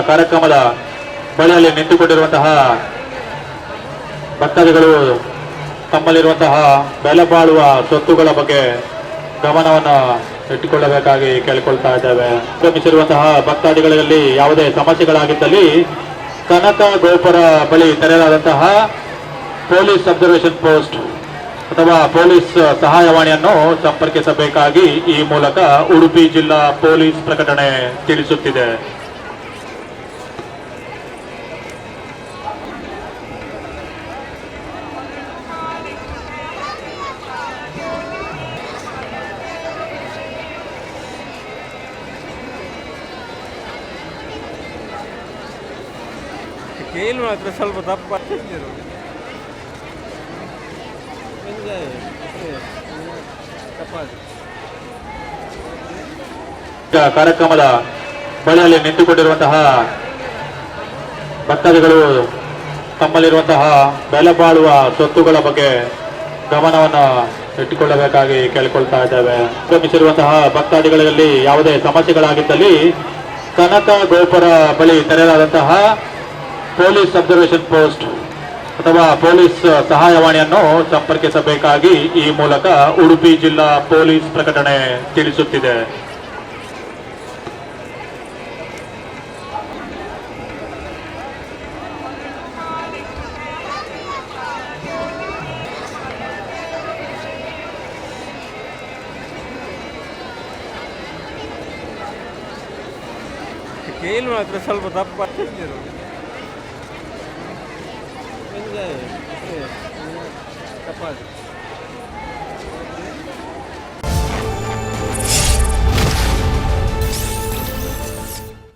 ಕಾರ್ಯಕ್ರಮದ ಬಳಿಯಲ್ಲಿ ನಿಂತುಕೊಂಡಿರುವಂತಹ ಭಕ್ತಾದಿಗಳು ತಮ್ಮಲ್ಲಿರುವಂತಹ ಬೆಲೆ ಬಾಳುವ ಸ್ವತ್ತುಗಳ ಬಗ್ಗೆ ಗಮನವನ್ನು ಇಟ್ಟುಕೊಳ್ಳಬೇಕಾಗಿ ಕೇಳಿಕೊಳ್ತಾ ಇದ್ದೇವೆ. ಆಗಮಿಸಿರುವಂತಹ ಭಕ್ತಾದಿಗಳಲ್ಲಿ ಯಾವುದೇ ಸಮಸ್ಯೆಗಳಾಗಿದ್ದಲ್ಲಿ ಕನಕ ಗೋಪುರ ಬಳಿ ತೆರೆಯಲಾದಂತಹ ಪೊಲೀಸ್ ಅಬ್ಸರ್ವೇಷನ್ ಪೋಸ್ಟ್ ಅಥವಾ ಪೊಲೀಸ್ ಸಹಾಯವಾಣಿಯನ್ನು ಸಂಪರ್ಕಿಸಬೇಕಾಗಿ ಈ ಮೂಲಕ ಉಡುಪಿ ಜಿಲ್ಲಾ ಪೊಲೀಸ್ ಪ್ರಕಟಣೆ ತಿಳಿಸುತ್ತಿದೆ. ಕೇಳಿ ಮಾತ್ರ ಸ್ವಲ್ಪ ದಪ್ಪ. ಕಾರ್ಯಕ್ರಮದ ಬಳಿಯಲ್ಲಿ ನಿಂತುಕೊಂಡಿರುವಂತಹ ಭಕ್ತಾದಿಗಳು ತಮ್ಮಲ್ಲಿರುವಂತಹ ಬೆಲೆ ಬಾಳುವ ಸ್ವತ್ತುಗಳ ಬಗ್ಗೆ ಗಮನವನ್ನು ಇಟ್ಟುಕೊಳ್ಳಬೇಕಾಗಿ ಕೇಳಿಕೊಳ್ತಾ ಇದ್ದೇವೆ. ಆಗಮಿಸಿರುವಂತಹ ಭಕ್ತಾದಿಗಳಲ್ಲಿ ಯಾವುದೇ ಸಮಸ್ಯೆಗಳಾಗಿದ್ದಲ್ಲಿ ಕನಕ ಗೋಪುರ ಬಳಿ ತೆರೆಯಲಾದಂತಹ ಪೊಲೀಸ್ ಅಬ್ಸರ್ವೇಷನ್ ಪೋಸ್ಟ್ ಅಥವಾ ಪೊಲೀಸ್ ಸಹಾಯವಾಣಿಯನ್ನು ಸಂಪರ್ಕಿಸಬೇಕಾಗಿ ಈ ಮೂಲಕ ಉಡುಪಿ ಜಿಲ್ಲಾ ಪೊಲೀಸ್ ಪ್ರಕಟಣೆ ತಿಳಿಸುತ್ತಿದೆ. ಮಾತ್ರ ಸ್ವಲ್ಪ ದಪ್ಪ Ele é, é, é capaz.